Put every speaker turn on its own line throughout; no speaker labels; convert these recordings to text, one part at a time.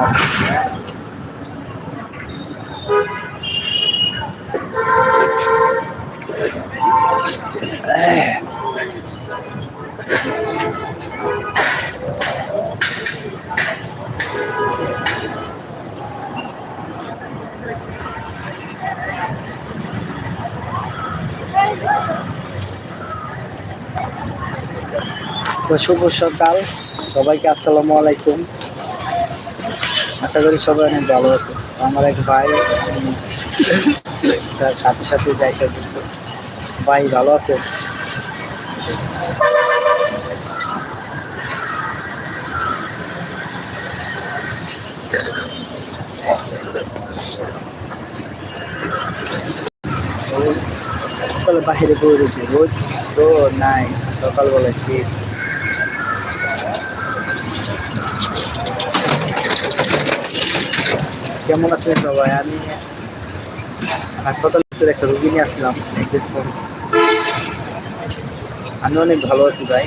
শুভ সকাল সবাইকে আসসালামু আলাইকুম আশা করি সবাই অনেক ভালো আছে আমার এক ভাই তার সাথে সাথে যাই সব ভাই ভালো আছে বাইরে বই রয়েছে রোদ তো নাই সকালবেলা শীত কেমন আছেন সবাই আমি হাসপাতাল ভিতরে একটা রুগী নিয়ে আসছিলাম আমি অনেক ভালো আছি ভাই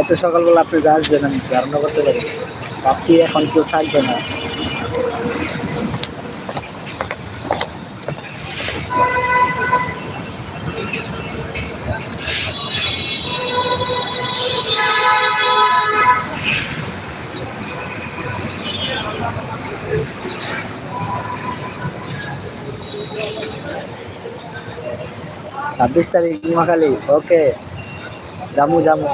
এত সকালবেলা আপনি আসবেন আমি রান্না করতে পারি ভাবছি এখন কেউ থাকবে না ছাব্বিশ তারিখ নিমাখালী ওকে যামু যামু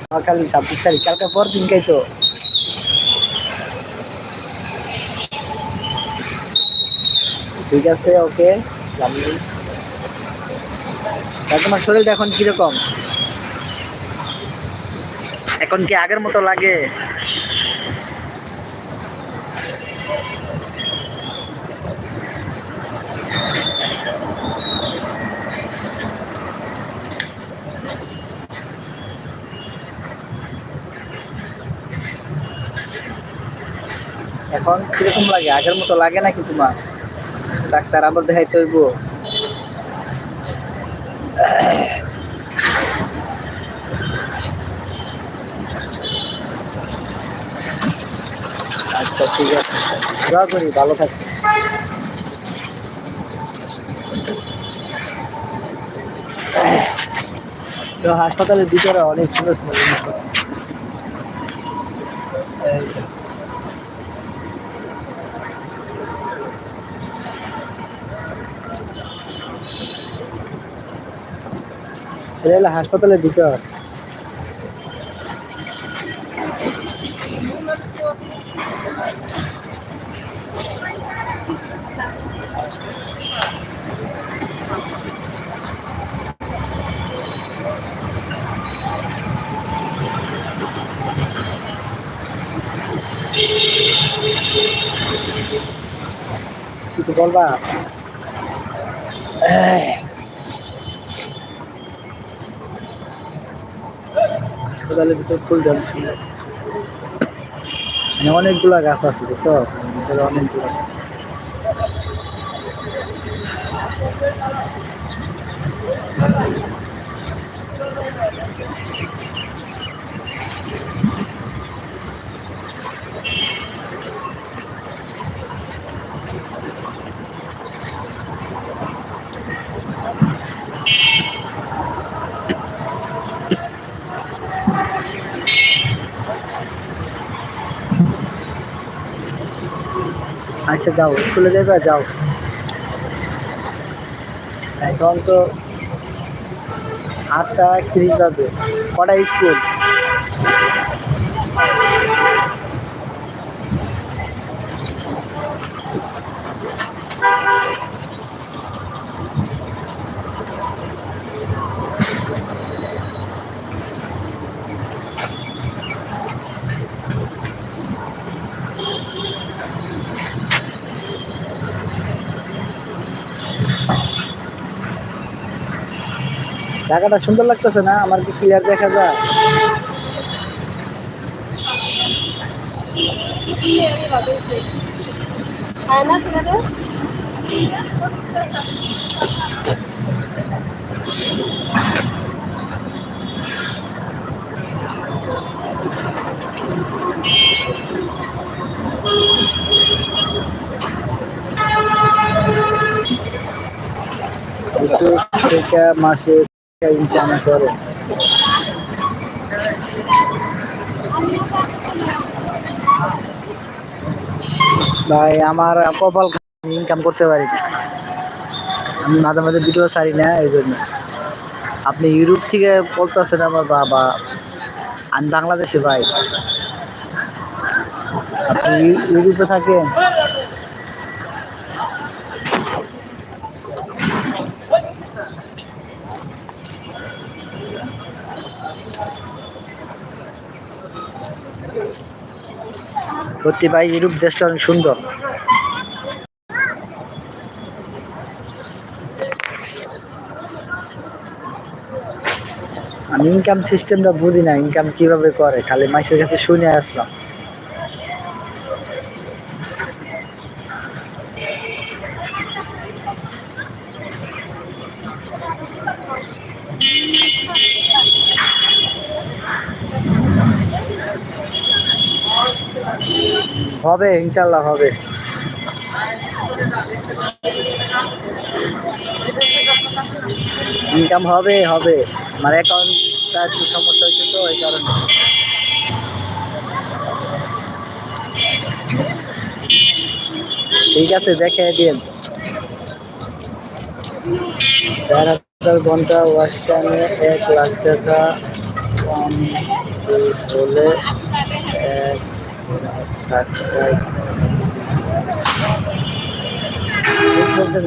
নিমাখালী ছাব্বিশ তারিখ কালকে পর কে তো ঠিক আছে ওকে তোমার শরীরটা এখন কিরকম এখন কি আগের মতো লাগে এখন কিরকম লাগে আগের মতো লাগে না কিন্তু মা ডাক্তার আবার দেখাইতে হইব আচ্ছা ঠিক আছে করি ভালো থাকি তো হাসপাতালের ভিতরে অনেক সুন্দর সুন্দর জিনিস এটা হলো হাসপাতালের ভিতর কিছু বলবা বাজারের ভিতরে ফুল ছিল মানে অনেকগুলা গাছ আছে বুঝছো অনেকগুলা Thank you. আচ্ছা যাও স্কুলে যাইবা যাও এখন হ্যাঁ, তো আটটা তিরিশ বাজে কটা স্কুল ঢাকাটা সুন্দর লাগতেছে না আমার কি ক্লিয়ার দেখা যায় মাসে ভাই আমার কপাল ইনকাম করতে পারি না আমি মাঝে মাঝে ভিডিও সারি না এই জন্য আপনি ইউরোপ থেকে বলতেছেন আমার বাবা আমি বাংলাদেশে ভাই আপনি ইউরোপে থাকেন সত্যি ভাই এরূপ দেশটা অনেক সুন্দর আমি ইনকাম সিস্টেমটা বুঝি না ইনকাম কিভাবে করে খালি মাসের কাছে শুনে আসলাম Thank you. হবে ইনশাল্লাহ হবে ইনকাম হবে হবে আমার মানে অ্যাকাউন্টটা একটু সমস্যা হয়েছে তো এই কারণে ঠিক আছে দেখে দিন চার হাজার ঘন্টা ওয়াশ টাইমে এক লাখ টাকা কম হলে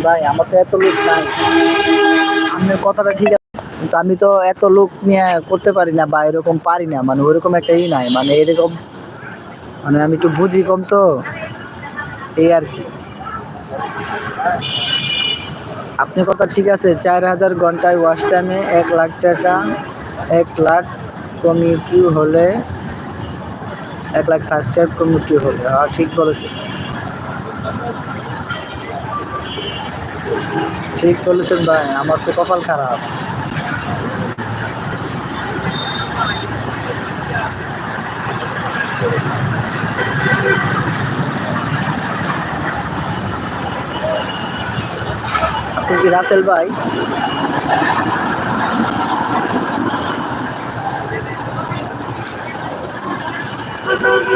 ভাই আমার তো এত লোক নাই কথাটা ঠিক আছে কিন্তু আমি তো এত লোক নিয়ে করতে পারি না বা এরকম পারি না মানে ওরকম একটা ই নাই মানে এরকম মানে আমি একটু বুঝি কম তো এই আর কি আপনি কথা ঠিক আছে চার হাজার ঘন্টায় ওয়াশ টাইমে এক লাখ টাকা এক লাখ কমিউটি হলে এক লাখ সাবস্ক্রাইব কমিটি হলে হ্যাঁ ঠিক বলেছে ঠিক বলেছেন ভাই আমার তো কপাল খারাপ আপনি কি রাসেল ভাই চার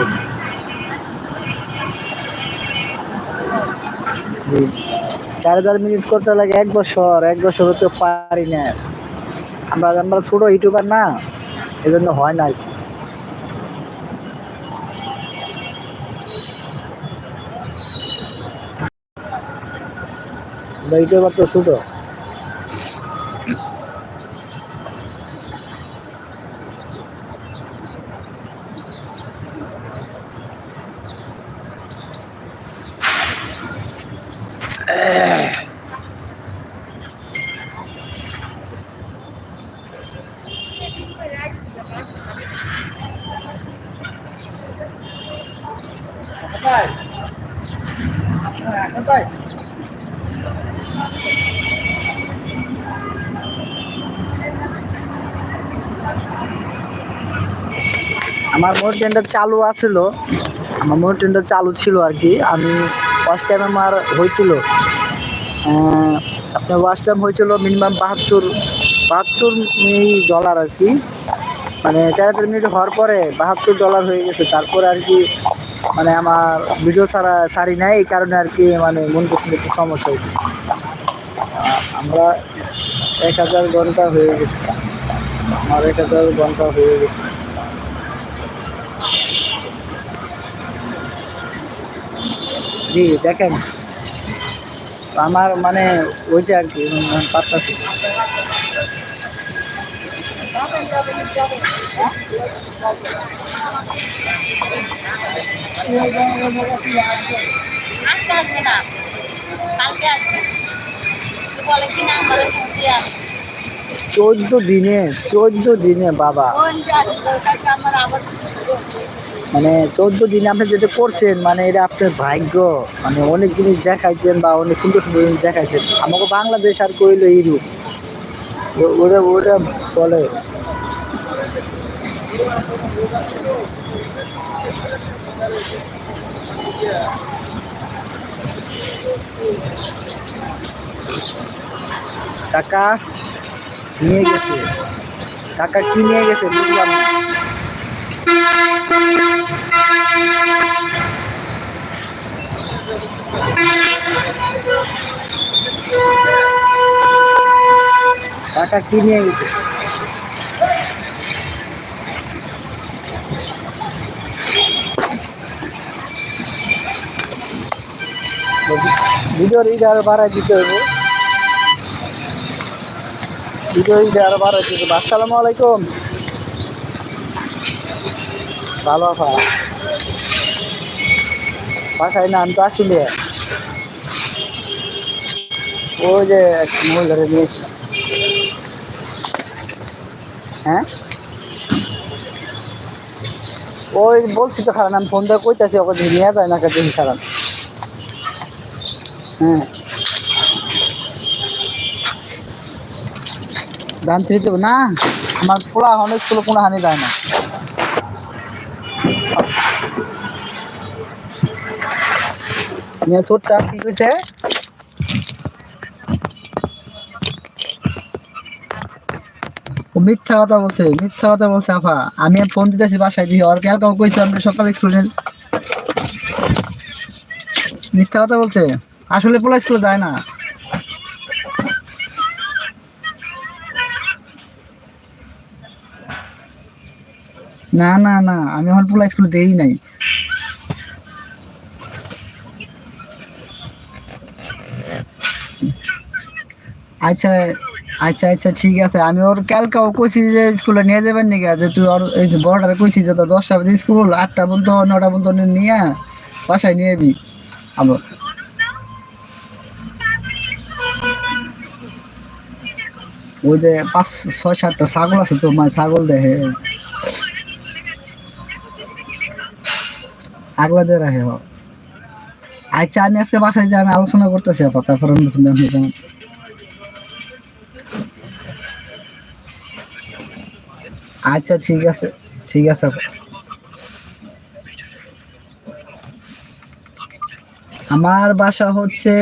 হাজার মিনিট করতে লাগে এক বছর এক বছর তো পারি না আমরা আমরা ছোটো ইউটিউবার না এজন্য হয় না ইউটিউবার তো ছোটো আমার মোট ট্রেনটা চালু আছিল আমার মোট ট্রেনটা চালু ছিল আর কি আমি ওয়াশ টাইম আমার হয়েছিল আপনার ওয়াশ টাইম হয়েছিল মিনিমাম বাহাত্তর বাহাত্তর ডলার আর কি মানে তেরাত্তর মিনিট হওয়ার পরে বাহাত্তর ডলার হয়ে গেছে তারপরে আর কি মানে আমার ভিডিও ছাড়া ছাড়ি নাই এই কারণে আর কি মানে মন করছিল একটু সমস্যা হয়েছে আমরা এক হাজার ঘন্টা হয়ে গেছে আমার এক হাজার ঘন্টা হয়ে গেছে জি দেখেন আমার মানে ওইটা আর কি পারতাছি চোদ্দ দিনে চোদ্দ দিনে বাবা মানে চোদ্দ দিন আপনি যেটা করছেন মানে এটা আপনার ভাগ্য মানে অনেক জিনিস দেখাইছেন বা অনেক সুন্দর সুন্দর জিনিস দেখাইছেন আমাকে বাংলাদেশ আর কইলো এইরূপ ওরা ওরা বলে টাকা নিয়ে গেছে টাকা কি নিয়ে গেছে বুঝলাম টাকা কি নিয়ে গেছে ভিডিওর ইটা আরো বাড়াই দিতে হবে ভিডিওর ইটা আরো বাড়াই দিতে হবে আসসালামু আলাইকুম ভালো আফা বাসায় না আমি তো আসুন ও যে মূল ধরে নিয়েছিলাম হ্যাঁ ওই বলছি তো খারাপ আমি ফোন দিয়ে কইতাছি ওকে নিয়ে যায় না কাছে হ্যাঁ ধান ছিঁড়ে দেবো না আমার পোড়া হন স্কুলে কোনো হানি দেয় না ইয়া ছোটটা কি কইছে মিথ্যা কথা বলছে মিথ্যা কথা বলছে আপা আমি ফোন দিতেছি বাসায় দিয়ে আর কাউ কইছে স্কুলে মিথ্যা কথা বলছে আসলে পোলা স্কুলে যায় না না না না আমি এখন পোলা স্কুলে দেই নাই আচ্ছা আচ্ছা আচ্ছা ঠিক আছে আমি ওর কালকে কইছি যে স্কুলে নিয়ে যাবেন নাকি যে আচ্ছা, তুই ওর এই যে বড়টার কইছি যে তোর দশটা বাজে স্কুল আটটা পর্যন্ত নটা পর্যন্ত নিয়ে বাসায় নিয়ে যাবি আবার ওই যে পাঁচ ছয় সাতটা ছাগল আছে তো মানে ছাগল দেখে আগলা দিয়ে রাখে আচ্ছা আমি আজকে বাসায় যে আমি আলোচনা করতেছি আপাতত তারপরে আমি আচ্ছা ঠিক আছে ঠিক আছে আমার বাসা হচ্ছে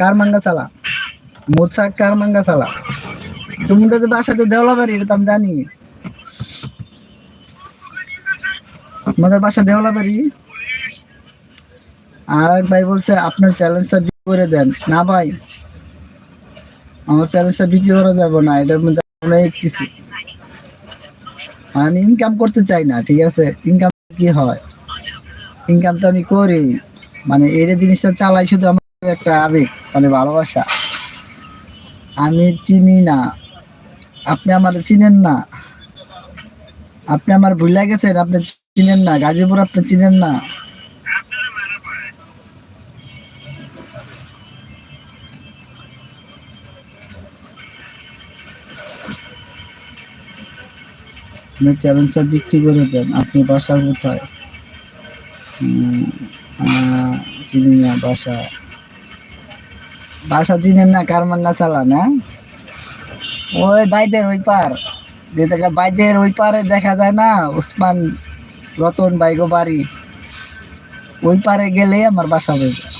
কারমাঙ্গা চালা মোচাক কারমাঙ্গা চালা তোমাদের বাসাতে দেওয়া বাড়ি এটা আমি জানি আমাদের বাসা দেওয়া বাড়ি আর এক ভাই বলছে আপনার চ্যালেঞ্জটা বিক্রি করে দেন না ভাই আমার চ্যালেঞ্জটা বিক্রি করা যাবে না এটার মধ্যে অনেক কিছু আমি ইনকাম করতে চাই না ঠিক আছে ইনকাম কি হয় ইনকাম তো আমি করি মানে এর জিনিসটা চালাই শুধু আমার একটা আবেগ মানে ভালোবাসা আমি চিনি না আপনি আমার চিনেন না আপনি আমার ভুলে গেছেন আপনি চিনেন না গাজীপুর আপনি চিনেন না আপনার চ্যালেঞ্জটা বিক্রি করে দেন আপনি বাসা কোথায় চিনি না বাসা বাসা চিনেন না কার মান্না চালান হ্যাঁ ওই বাইদের ওই পার যেটাকে বাইদের ওই পারে দেখা যায় না উসমান রতন বাইগো বাড়ি ওই পারে গেলেই আমার বাসা হয়ে যায়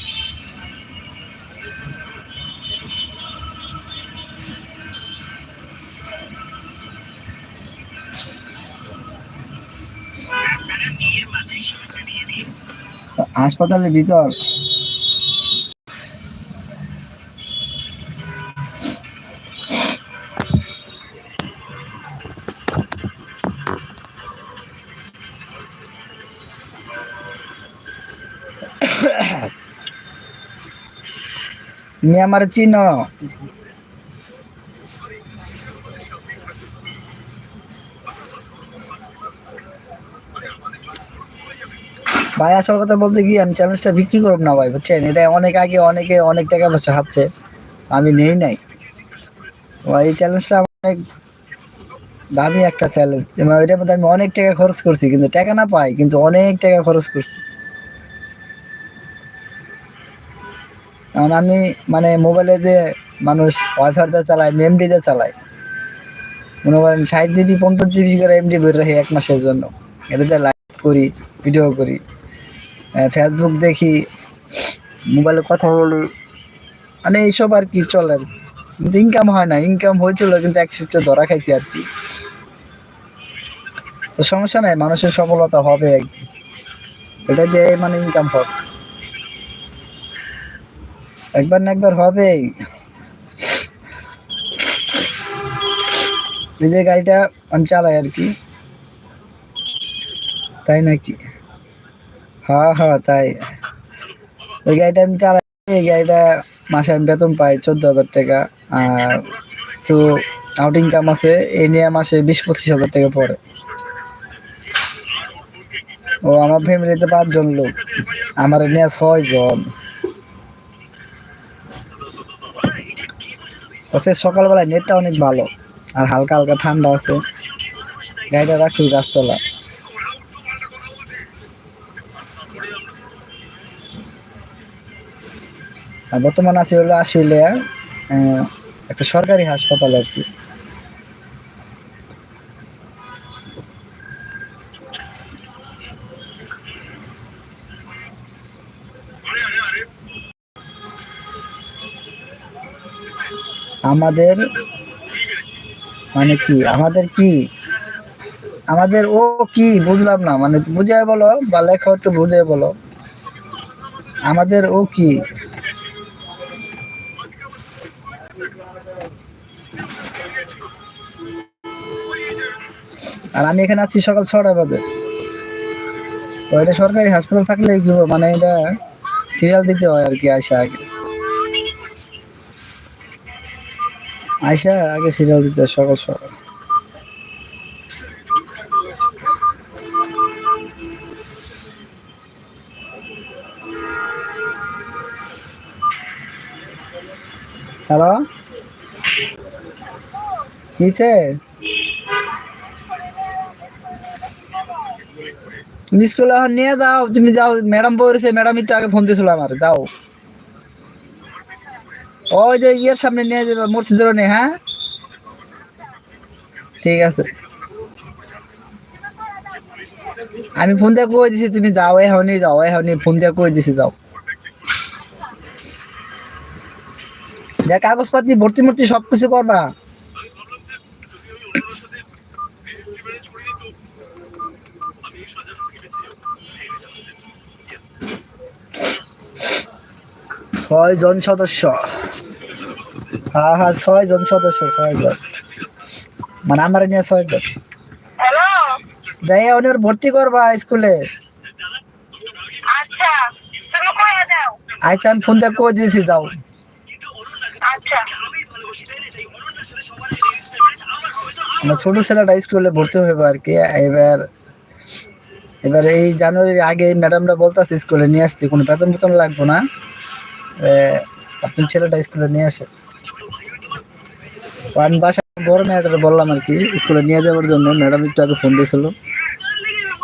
হাসপাতালের ভিতর তুমি চিহ্ন ভাই আসল কথা বলতে গিয়ে আমি চ্যালেঞ্জটা বিক্রি করব না ভাই বুঝছেন এটা অনেক আগে অনেকে অনেক টাকা পয়সা হাতছে আমি নেই নাই ভাই এই চ্যালেঞ্জটা অনেক দামি একটা চ্যালেঞ্জ মানে এটার মধ্যে আমি অনেক টাকা খরচ করছি কিন্তু টাকা না পাই কিন্তু অনেক টাকা খরচ করছি কারণ আমি মানে মোবাইলে যে মানুষ দিয়ে চালায় মেমডিতে চালায় মনে করেন ষাট জিবি পঞ্চাশ জিবি করে এমডি বের রাখি এক মাসের জন্য এটাতে লাইভ করি ভিডিও করি ফেসবুক দেখি মোবাইলে কথা বলি মানে এইসব আর কি চলে আর কিন্তু ইনকাম হয় না ইনকাম হয়েছিল কিন্তু এক শিফটে ধরা খাইছি আর কি তো সমস্যা নাই মানুষের সফলতা হবে আর কি এটা যে মানে ইনকাম হবে একবার না একবার হবেই নিজের যে গাড়িটা আমি চালাই আর কি তাই নাকি হ্যাঁ হ্যাঁ তাই ওই গাড়িটা আমি চালাই এই গাড়িটা মাসে আমি বেতন পাই চোদ্দ হাজার টাকা আর তো আউটিং কাম আছে এই নিয়ে মাসে বিশ পঁচিশ হাজার টাকা পড়ে ও আমার ফ্যামিলিতে পাঁচজন লোক আমার নিয়ে ছয়জন হচ্ছে সকালবেলায় নেটটা অনেক ভালো আর হালকা হালকা ঠান্ডা আছে গাড়িটা রাখছি গাছতলা বর্তমান আছি হলো অস্ট্রেলিয়া একটা সরকারি হাসপাতাল আর কি আমাদের মানে কি আমাদের কি আমাদের ও কি বুঝলাম না মানে বুঝে বলো বা লেখা একটু বুঝে বলো আমাদের ও কি আর আমি এখানে আছি সকাল ছটা বাজে ওইটা সরকারি হাসপাতাল থাকলে কি মানে এটা সিরিয়াল দিতে হয় আর কি আয়সা আগে আয়সা আগে সিরিয়াল দিতে হয় সকাল সকাল হ্যালো কিসের মিস করলে এখন নিয়ে যাও তুমি যাও ম্যাডাম পড়েছে ম্যাডাম একটু আগে ফোন দিয়েছিল আমার যাও ওই যে ইয়ের সামনে নিয়ে যাবে মসজিদের নেই হ্যাঁ ঠিক আছে আমি ফোন দিয়ে কই দিছি তুমি যাও এখনই যাও এখনই ফোন দিয়ে কই দিছি যাও যা কাগজপাতি ভর্তি মূর্তি সব কিছু করবা ছয় জন সদস্য হ্যাঁ হ্যাঁ ছয় জন সদস্য ছয় জন মানে আমার নিয়ে ছয় জন যাই ওনার ভর্তি করবা স্কুলে আচ্ছা, আচ্ছা আমি ফোনটা করে দিয়েছি যাও আচ্ছা। মানে ছোট ছেলেটা স্কুলে ভর্তি হবে আর কি এবার এবার এই জানুয়ারির আগে ম্যাডামরা বলতেছে স্কুলে নিয়ে আসতে কোনো বেতন বেতন লাগবো না আপনি ছেলেটা স্কুলে নিয়ে আসে ওয়ান বাসা বড় মেয়েটা বললাম আর কি স্কুলে নিয়ে যাওয়ার জন্য ম্যাডাম একটু আগে ফোন দিয়েছিল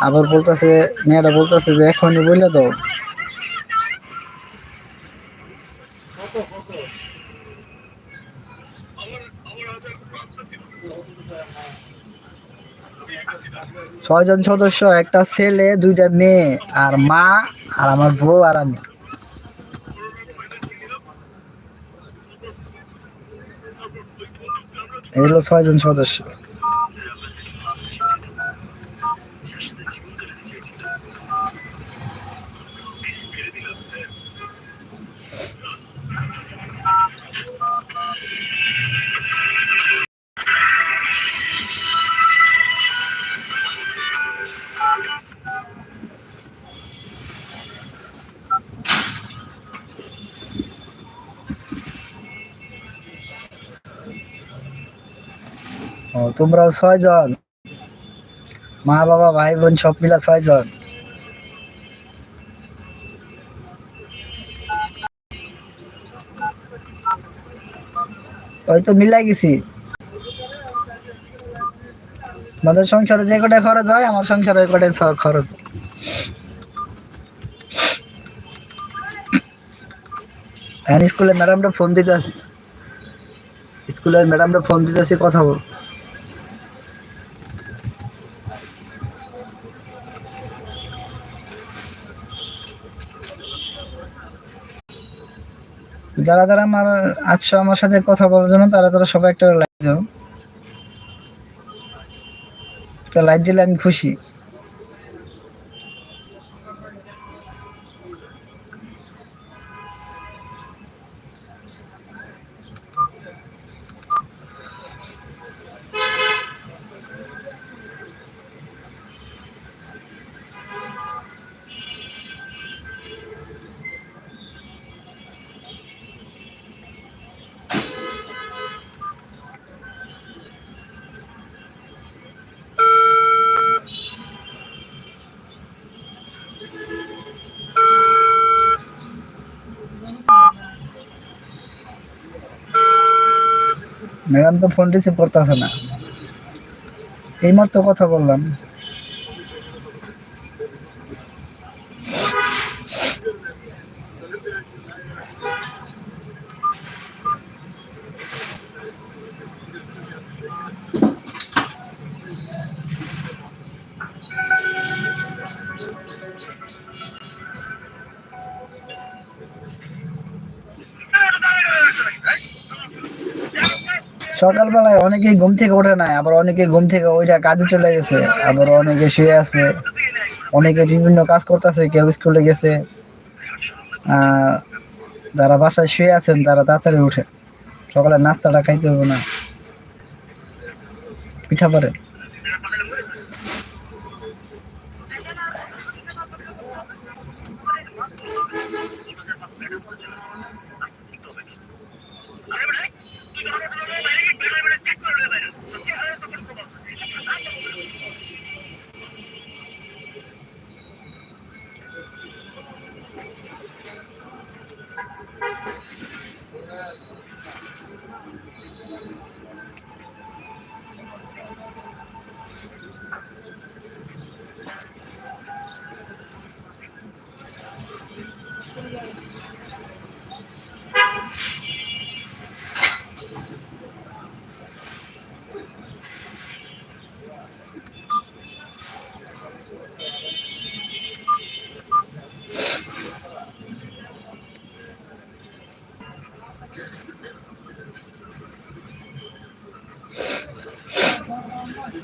আবার বলতেছে মেয়েটা বলতেছে যে এখনই বললে তো ছয়জন সদস্য একটা ছেলে দুইটা মেয়ে আর মা আর আমার বউ আর আমি এগুলো ছয়জন সদস্য তোমরাও জন মা বাবা ভাই বোন সব মিলা জন ওই তো মিলাই গেছি আমাদের সংসারে যে কটা খরচ হয় আমার সংসারে ওই কটাই খরচ হ্যাঁ স্কুলের ম্যাডামটা ফোন দিতে আসি স্কুলের ম্যাডামটা ফোন দিতে আসি কথা বল যারা যারা আমার আজকে আচ্ছা, আমার সাথে কথা বলার জন্য তারা তারা সবাই একটা লাইক দাও একটা লাইক দিলে আমি খুশি মেঘান্ত তো ফোন রিসিভ করতেছে না এই মাত্র কথা বললাম সকালবেলায় অনেকে ঘুম থেকে ওঠে নাই আবার অনেকে ঘুম থেকে ওইটা কাজে চলে গেছে আবার অনেকে শুয়ে আছে অনেকে বিভিন্ন কাজ করতেছে কেউ স্কুলে গেছে যারা বাসায় শুয়ে আছেন তারা তাড়াতাড়ি উঠে সকালে নাস্তাটা খাইতে হবে না পিঠা পরে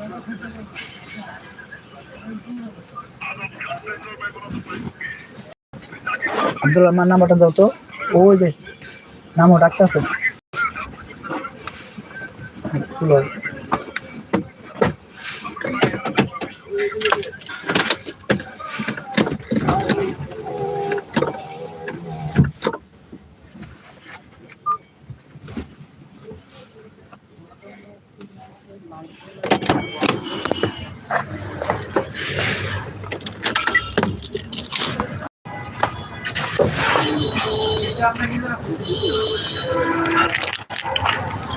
আব্দুল্লাহ আমার নাম্বারটা দাও তো ওই যে নামও আছে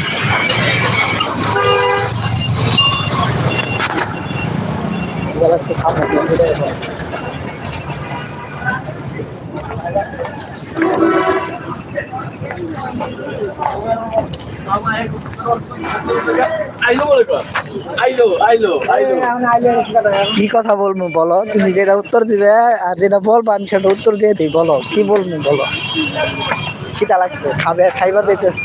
কি কথা বলবো বলো তুমি যেটা উত্তর দিবে আর যেটা বলবা আমি সেটা উত্তর দিয়ে দিই বলো কি বলবো বলো খিদা লাগছে খাবে খাইবার দিতেছে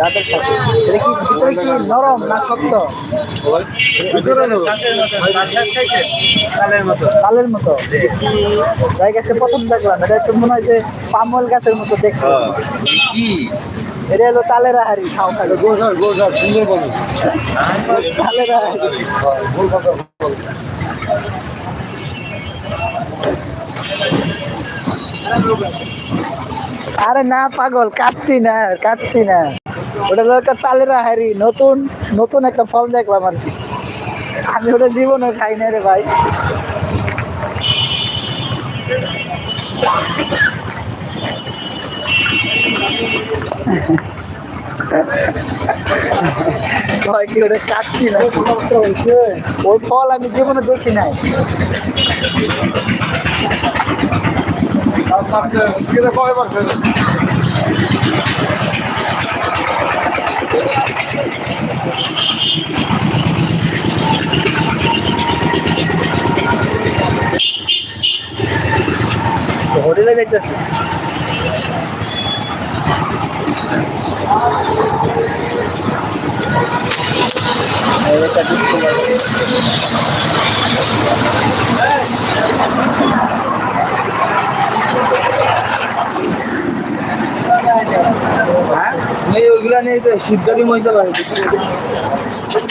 দাঁতের সাথে কি ভিতরে কি নরম না শক্ত কালের মতো কালের মতো প্রথম দেখলাম এটা একটু মনে হয় যে পামল গাছের মতো দেখতে হ্যাঁ। কি আরে না পাগল কাঁদছি না কাঁদছি না ওটা হলো একটা তালেরা হাড়ি নতুন নতুন একটা ফল দেখলাম আর কি আমি ওটা জীবনে খাই না রে ভাই কি কাটছি ওই ফল আমি জীবনে দেখি নাই মানে, কয় চলে যাইতেছে হ্যাঁ ওইগুলা নেই তো মহিলা